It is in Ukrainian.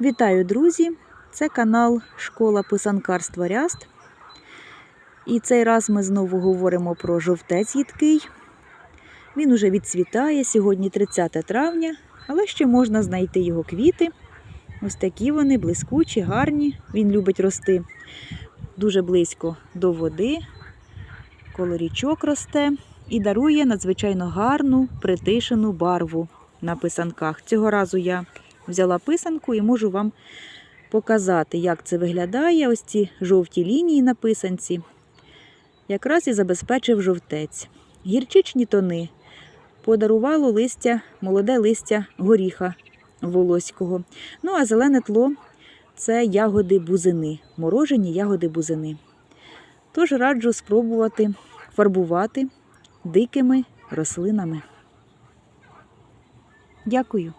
Вітаю, друзі! Це канал Школа писанкарства Ряст. І цей раз ми знову говоримо про жовтець їдкий. Він уже відцвітає, сьогодні 30 травня, але ще можна знайти його квіти. Ось такі вони блискучі, гарні. Він любить рости дуже близько до води, коло річок росте і дарує надзвичайно гарну притишену барву на писанках. Цього разу я взяла писанку і можу вам показати, як це виглядає. Ось ці жовті лінії на писанці. Якраз і забезпечив жовтець. Гірчичні тони подарувало листя, молоде листя горіха волоського. Ну, а зелене тло це ягоди бузини, морожені ягоди бузини. Тож раджу спробувати фарбувати дикими рослинами. Дякую.